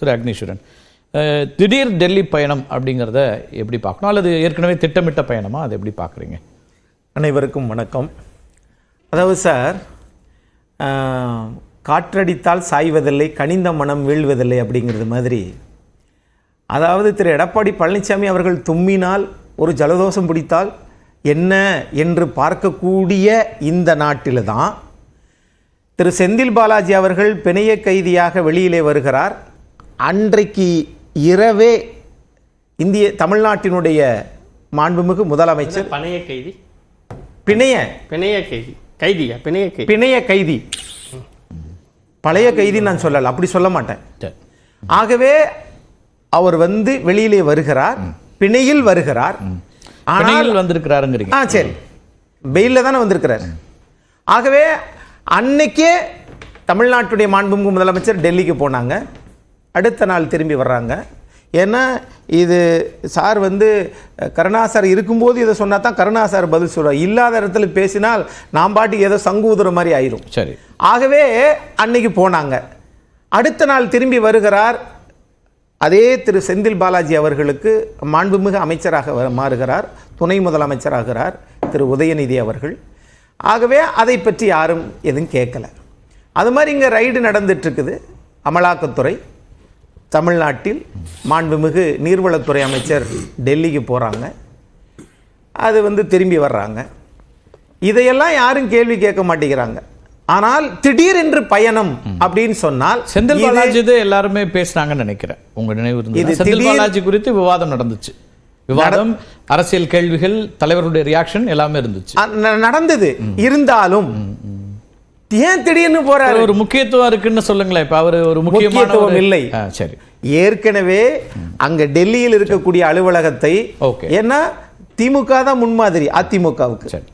திரு அக்னீஸ்வரன். திடீர் டெல்லி பயணம் அப்படிங்கிறத எப்படி பார்க்கணும்? அல்லது ஏற்கனவே திட்டமிட்ட பயணமா? அதை எப்படி பார்க்குறீங்க? அனைவருக்கும் வணக்கம். அதாவது சார் காற்றடித்தால் சாய்வதில்லை கனிந்த மனம் வீழ்வதில்லை அப்படிங்கிறது மாதிரி. அதாவது திரு எடப்பாடி பழனிசாமி அவர்கள் தும்மினால் ஒரு ஜலதோஷம் பிடித்தால் என்ன என்று பார்க்கக்கூடிய இந்த நாட்டில் தான் திரு செந்தில் பாலாஜி அவர்கள் பிணைய கைதியாக வெளியிலே வருகிறார். அன்றைக்கு இரவே இந்திய தமிழ்நாட்டினுடைய மாண்புமிகு முதலமைச்சர் பணைய கைதி? பிணைய. பிணைய கைதி. கைதியா? பிணைய கைதி. பிணைய கைதி. பழைய கைதி நான் சொல்லல அப்படி சொல்ல மாட்டேன். ஆகவே அவர் வந்து வெளியிலே வருகிறார் பிணையில் வருகிறார். ஆனால் வந்திருக்கிறாருங்கிறீங்க. ஆ சரி. பெயிலில் தானே வந்திருக்கிறார். ஆகவே அன்னைக்கே தமிழ்நாட்டுடைய மாண்புமிகு முதலமைச்சர் டெல்லிக்கு போனாங்க. அடுத்த நாள் திரும்பி வர்றாங்க. ஏன்னா இது சார் வந்து கருணா சார் இருக்கும்போது இதை சொன்னா தான் கருணா சார் பதில் சொல்றார் இல்லாத இடத்துல பேசினால் நாம் பாட்டுக்கு ஏதோ சங்கு ஊதுற மாதிரி ஆயிரும். சரி. ஆகவே அன்னைக்கு போனாங்க. அடுத்த நாள் திரும்பி வருகிறார். அதே திரு செந்தில் பாலாஜி அவர்களுக்கு மாண்புமிகு அமைச்சராக மாறுகிறார். துணை முதலமைச்சராகிறார் திரு உதயநிதி அவர்கள். ஆகவே அதை பற்றி யாரும் எதுவும் கேட்கல. அது மாதிரி இங்கே ரைடு நடந்துட்டு இருக்குது. அமலாக்கத்துறை. தமிழ்நாட்டில் மாண்புமிகு நீர்வளத்துறை அமைச்சர் டெல்லிக்கு போகிறாங்க அது வந்து திரும்பி வர்றாங்க. இதையெல்லாம் யாரும் கேள்வி கேட்க மாட்டேங்கிறாங்க. ஆனால் திடீரென்று பயணம் அப்படின்னு சொன்னால் செந்தில் பாலாஜி எல்லாருமே பேசுனாங்கன்னு நினைக்கிறேன். உங்க நினைவு இது செந்தில் திடீர்- பாலாஜி குறித்து விவாதம் நடந்துச்சு. விவாதம் அரசியல் கேள்விகள் தலைவர்களுடைய ரியாக்ஷன் எல்லாமே இருந்துச்சு. நடந்தது. இருந்தாலும் ஏன் திடீர்னு போறாரு? ஒரு முக்கியத்துவம் இருக்குன்னு சொல்லுங்களேன். இப்ப அவரு ஒரு முக்கியத்துவம் இல்லை. சரி. ஏற்கனவே அங்க டெல்லியில் இருக்கக்கூடிய அலுவலகத்தை Okay. ஏன்னா திமுக தான் முன்மாதிரி அதிமுகவுக்கு. சரி.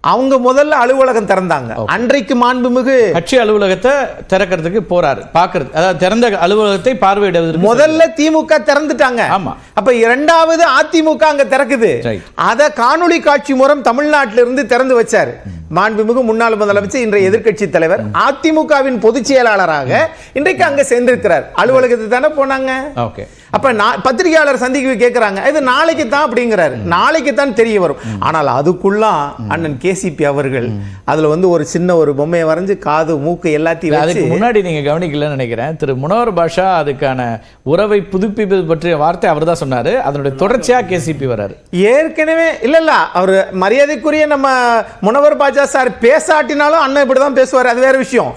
அவங்க முதல்ல அலுவலகம் திறந்தாங்க. அன்றைக்கு மாண்புமிகு கட்சி அலுவலகத்தை திறக்கிறதுக்கு போறாரு பாக்குறது அதாவது திறந்த அலுவலகத்தை பார்வையிடுவதற்கு முதல்ல திமுக திறந்துட்டாங்க. ஆமா. அப்ப இரண்டாவது அதிமுக அங்க திறக்குது. அத காணொளி காட்சி மூலம் தமிழ்நாட்டில இருந்து திறந்து வச்சாரு. மாண்புமிகு முன்னாள் முதலமைச்சர் இன்றைய எதிர்க்கட்சி தலைவர் அதிமுகவின் பொதுச் செயலாளராக இன்றைக்கு அங்க சேர்ந்திருக்கிறார். அலுவலகத்துக்கு தானே போனாங்க. ஓகே அப்ப நான் பத்திரிகையாளர் சந்திக்க கேட்கிறாங்க இது நாளைக்கு தான் அப்படிங்கிறாரு. நாளைக்கு தான் தெரிய வரும். ஆனால் அதுக்குள்ள அண்ணன் கேசிபி அவர்கள் அதுல வந்து ஒரு சின்ன ஒரு பொம்மையை வரைஞ்சு காது மூக்கு எல்லாத்தையும் அதுக்கு முன்னாடி நீங்க கவனிக்கலன்னு நினைக்கிறேன். திரு முனவர் பாஷா அதுக்கான உறவை புதுப்பிப்பது பற்றிய வார்த்தை அவர் தான் சொன்னாரு. அதனுடைய தொடர்ச்சியா கேசிபி வராரு ஏற்கனவே இல்ல இல்ல அவர் மரியாதைக்குரிய நம்ம முனவர் பாஜா சார் பேசாட்டினாலும் அண்ணன் இப்படிதான் பேசுவார். அது வேற விஷயம்.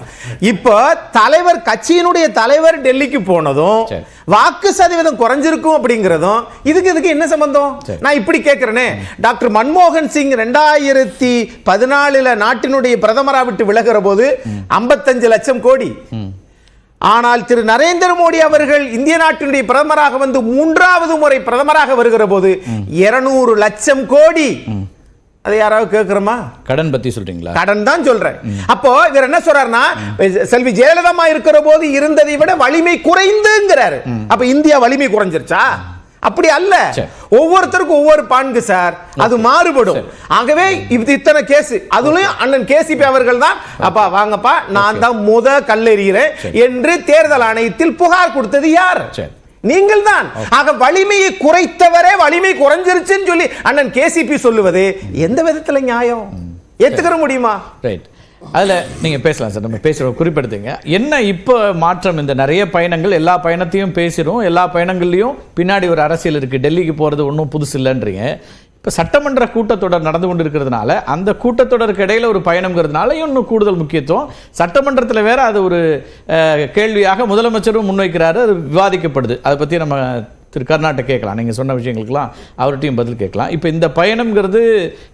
இப்போ தலைவர் கட்சியினுடைய தலைவர் டெல்லிக்கு போனதும். வாக்கு சதவீதம் குறைஞ்சிருக்கும் அப்படிங்கிறதும் இதுக்கு இதுக்கு என்ன சம்பந்தம். நான் இப்படி கேட்கிறேனே. டாக்டர் மன்மோகன் சிங் ரெண்டாயிரத்தி பதினாலுல நாட்டினுடைய பிரதமரா விட்டு விலகிற போது ஐம்பத்தஞ்சு லட்சம் கோடி. ஆனால் திரு நரேந்திர மோடி அவர்கள் இந்திய நாட்டினுடைய பிரதமராக வந்து மூன்றாவது முறை பிரதமராக வருகிற போது இருநூறு லட்சம் கோடி. அதை யாராவது கேட்கிறோமா? கடன் பத்தி சொல்றீங்களா? கடன் தான் சொல்றேன். அப்போ இவர் என்ன சொல்றாருன்னா செல்வி ஜெயலலிதா இருக்கிற போது இருந்ததை விட வலிமை குறைந்துங்கிறாரு. அப்ப இந்தியா வலிமை குறைஞ்சிருச்சா? அப்படி அல்ல. ஒவ்வொருத்தருக்கும் ஒவ்வொரு பான்கு சார். அது மாறுபடும். ஆகவே இது இத்தனை கேஸ் அதுலயும் அண்ணன் கேசிபி அவர்கள் தான் அப்பா வாங்கப்பா. நான் தான் முத கல்லெறிகிறேன் என்று தேர்தல் ஆணையத்தில் புகார் கொடுத்தது யார். நீங்கள் தான் ஆக வலிமையை குறைத்தவரே வலிமை குறைஞ்சிருச்சுன்னு சொல்லி அண்ணன் கேசிபி சொல்லுவது எந்த விதத்துல நியாயம்? ஏத்துக்கிற முடியுமா? ரைட் அதுல நீங்க பேசலாம் சார். நம்ம பேசுறோம் குறிப்பிடுத்துங்க. என்ன இப்போ மாற்றம்? இந்த நிறைய பயணங்கள் எல்லா பயணத்தையும் பேசுறோம் எல்லா பயணங்கள்லயும் பின்னாடி ஒரு அரசியல் இருக்கு. டெல்லிக்கு போறது ஒன்றும் புதுசு இல்லைன்றீங்க இப்போ சட்டமன்ற கூட்டத்தொடர் நடந்து கொண்டு இருக்கிறதுனால அந்த கூட்டத்தொடருக்கு இடையில ஒரு பயணம்ங்கிறதுனால இன்னும் கூடுதல் முக்கியத்துவம். சட்டமன்றத்தில் வேற அது ஒரு கேள்வியாக முதலமைச்சரும் முன்வைக்கிறாரு அது விவாதிக்கப்படுது. அதை பத்தி நம்ம திரு கர்நாடக கேட்கலாம். நீங்க சொன்ன விஷயங்களுக்கெல்லாம் அவர்கிட்டையும் பதில் கேட்கலாம். இப்போ இந்த பயணம்ங்கிறது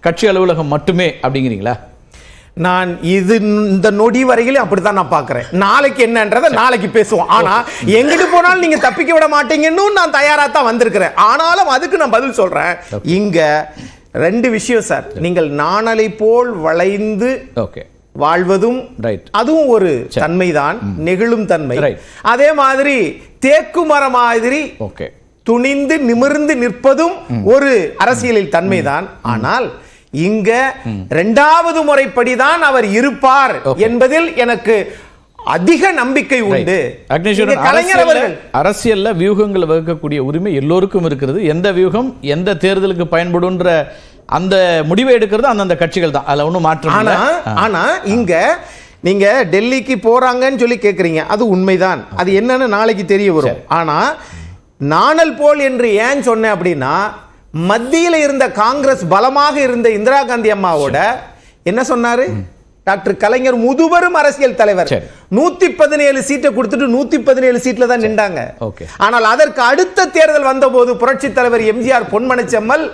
கட்சி அலுவலகம் மட்டுமே அப்படிங்கிறீங்களா? நான் இது இந்த நொடி வரையிலும் அப்படித்தான் நான் பார்க்கிறேன். நாளைக்கு என்னன்றதை நாளைக்கு பேசுவோம். ஆனா எங்கிட்டு போனாலும் நீங்க தப்பிக்க விட மாட்டீங்கன்னு நான் தயாரா தான் வந்திருக்கிறேன். ஆனாலும் அதுக்கு நான் பதில் சொல்றேன். இங்க ரெண்டு விஷயம் சார். நீங்கள் நாணலை போல் வளைந்து ஓகே. வாழ்வதும் ரைட் அதுவும் ஒரு தன்மைதான் நெகிழும் தன்மை. அதே மாதிரி தேக்கு மரம் மாதிரி துணிந்து நிமிர்ந்து நிற்பதும் ஒரு அரசியலில் தன்மைதான். ஆனால் இங்க இரண்டாவது முறைப்படிதான் அவர் இருப்பார் என்பதில் எனக்கு அதிக நம்பிக்கை உண்டு. அரசியல்ல வியூகங்களை வகுக்கக்கூடிய உரிமை எல்லோருக்கும் இருக்கிறது. எந்த வியூகம் எந்த தேர்தலுக்கு பயன்படுன்ற அந்த முடிவை எடுக்கிறது அந்தந்த கட்சிகள் தான். அதுல ஒண்ணும் மாற்றம் ஆனா ஆனா இங்க நீங்க டெல்லிக்கு போறாங்கன்னு சொல்லி கேக்குறீங்க. அது உண்மைதான். அது என்னன்னு நாளைக்கு தெரிய வரும். ஆனா நாணல் போல் என்று ஏன் சொன்னேன் அப்படின்னா மத்தியில இருந்த காங்கிரஸ் பலமாக இருந்த இந்திரா காந்தி அம்மாவோட என்ன சொன்னாரு? டாக்டர் கலைஞர் முதுபெரும் அரசியல் தலைவர். நூத்தி பதினேழு சீட்டை கொடுத்துட்டு நூத்தி பதினேழு சீட்ல தான் நின்றாங்க. ஆனால் அதற்கு அடுத்த தேர்தல் வந்தபோது புரட்சி தலைவர் எம்ஜிஆர் பொன்மனச்செம்மல்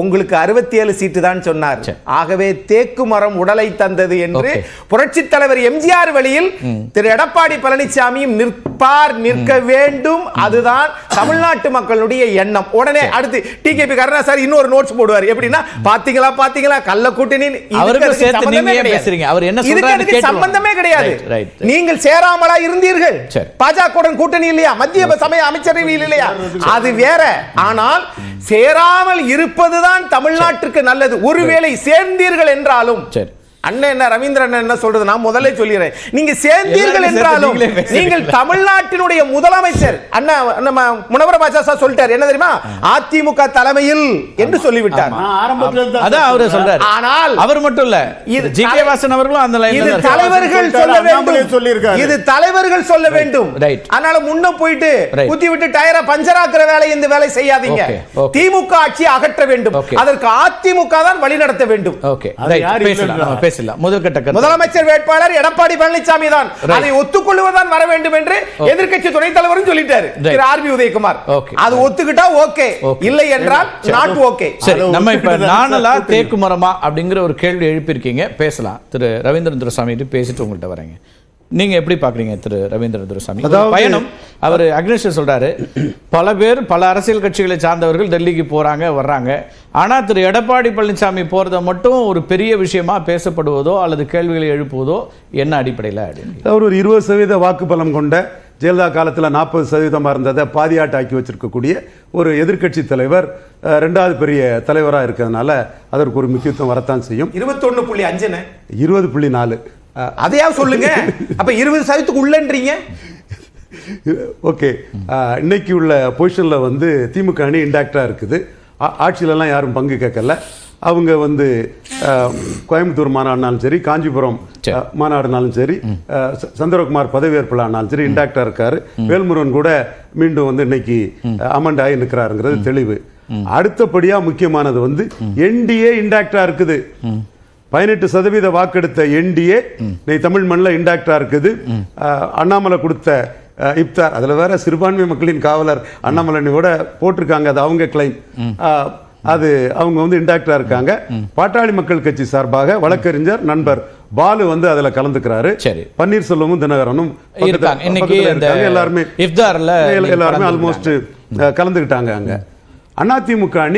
உங்களுக்கு அறுபத்தி ஏழு சீட்டு தான் சொன்னார். ஆகவே தேக்கு மரம் உடலை தந்தது என்று. புரட்சி தலைவர் எம்ஜிஆர் வழியில் திரு எடப்பாடி பழனிசாமியும் நிற்பார் நிற்க வேண்டும். அதுதான் தமிழ்நாட்டு மக்களுடைய எண்ணம். உடனே அடுத்து டிகேபி கருணாசாரி இன்னொரு நோட்ஸ் போடுவார். எப்படின்னா பாத்தீங்களா பாத்தீங்களா கள்ள கூட்டணி சம்பந்தமே கிடையாது. நீங்கள் சேராமலா இருந்தீர்கள். பாஜகவுடன் கூட்டணி இல்லையா? மத்திய சமய அமைச்சரவையில் இல்லையா? அது வேற. ஆனால் சேராமல் இருப்பதுதான் தமிழ்நாட்டிற்கு நல்லது. ஒருவேளை சேர்ந்தீர்கள் என்றாலும் சரி. அண்ணன் என்ன ரவீந்திர அண்ணன் என்ன சொல்றது? நான் முதல்ல சொல்லிடுறேன். நீங்க சேர்ந்தீர்கள் என்றாலும் நீங்களே தமிழ்நாட்டினுடைய முதலமைச்சர். அண்ணா நம்ம முனவர பாஜா சொல்லிட்டார். என்ன தெரியுமா? அதிமுக தலைமையில் என்று சொல்லிவிட்டார். நான் ஆரம்பத்துல இருந்து தான் அதான் அவரு சொல்றாரு. ஆனால் அவர் மட்டும் இல்ல. இது ஜி. கே. வாசன் அவர்களும் அந்த இது தலைவர்கள் சொல்ல வேண்டும். சொல்லியிருக்காரு. இது தலைவர்கள் சொல்ல வேண்டும். Right. அதனால முன்ன போயிட்டு Right. குத்தி விட்டு டயரை பஞ்சராக்குற வேலை இந்த வேலை செய்யாதீங்க. திமுக ஆட்சி அகற்ற வேண்டும். Okay. அதற்கு அதிமுக தான் வழி நடத்த வேண்டும் ஓகே பேசலாம்? நம்ம பேசலாம் முதல் கட்ட கருத்து. முதலமைச்சர் வேட்பாளர் எடப்பாடி பழனிசாமி தான். அதை ஒத்துக்கொள்வதுதான் வர வேண்டும் என்று எதிர்க்கட்சி துணைத் தலைவரும் சொல்லிட்டாரு. திரு ஆர் பி உதயகுமார். அது ஒத்துக்கிட்டா ஓகே. இல்லை என்றால் நாட் ஓகே. சரி நம்ம இப்ப நானலா சார் தேக்கு மரமா அப்படிங்கிற ஒரு கேள்வி எழுப்பியிருக்கீங்க. பேசலாம். திரு ரவீந்திரன் துரசாமி பேசிட்டு உங்கள்கிட்ட வரேங்க. நீங்க எப்படி பாக்குறீங்க திரு ரவீந்திரன் துரசாமி? பயணம். அவர் அக்னேஷ் சொல்றாரு பல பேர் பல அரசியல் கட்சிகளை சார்ந்தவர்கள் டெல்லிக்கு போறாங்க வர்றாங்க. ஆனா திரு எடப்பாடி பழனிசாமி போறத மட்டும் ஒரு பெரிய விஷயமா பேசப்படுவதோ அல்லது கேள்விகளை எழுப்புவதோ என்ன அடிப்படையில்? அவர் ஒரு இருபது சதவீத வாக்கு பலம் கொண்ட ஜெயலலிதா காலத்தில் நாற்பது சதவீதமாக இருந்ததை பாதியாட்டு ஆக்கி வச்சிருக்கக்கூடிய ஒரு எதிர்க்கட்சி தலைவர் ரெண்டாவது பெரிய தலைவராக இருக்கிறதுனால அதற்கு ஒரு முக்கியத்துவம் வரத்தான் செய்யும். இருபத்தொன்னு புள்ளி அஞ்சுன்னு இருபது புள்ளி நாலு. அதையாவது சொல்லுங்க? அப்ப இருபது சதவீதத்துக்கு உள்ளன்றீங்க? ஓகே. இன்னைக்கு உள்ள பொசிஷனில் வந்து திமுக அணி இன்டாக்டாக இருக்குது. ஆட்சியிலலாம் யாரும் பங்கு கேட்கல. அவங்க வந்து கோயம்புத்தூர் மாநாடுனாலும் சரி காஞ்சிபுரம் மாநாடுனாலும் சரி சந்திரகுமார் பதவியேற்பு ஆனாலும் சரி இன்டாக்டா இருக்காரு. வேல்முருகன் கூட மீண்டும் வந்து இன்னைக்கு அமண்ட் ஆகி நிற்கிறாருங்கிறது தெளிவு. அடுத்தபடியா முக்கியமானது வந்து என்டிஏ இன்டாக்டா இருக்குது. பதினெட்டு சதவீத வாக்கெடுத்த என்டிஏ இன்னைக்கு தமிழ் மண்ணில் இன்டாக்டா இருக்குது. அண்ணாமலை கொடுத்த இப்தார். அதுல வேற சிறுபான்மை மக்களின் காவலர் அண்ணாமலையோட போட்டிருக்காங்க. அது அவங்க கிளைம் அது அவங்க வந்து இன்டாக்டா இருக்காங்க. பாட்டாளி மக்கள் கட்சி சார்பாக வழக்கறிஞர் நண்பர் பாலு வந்து அதுல கலந்துக்கிறாரு. சரி. பன்னீர்செல்வமும் தினகரனும் இன்னைக்கு. எல்லாருமே எல்லாருமே. ஆல்மோஸ்ட் கலந்துக்கிட்டாங்க அங்க. அதிமுக அணி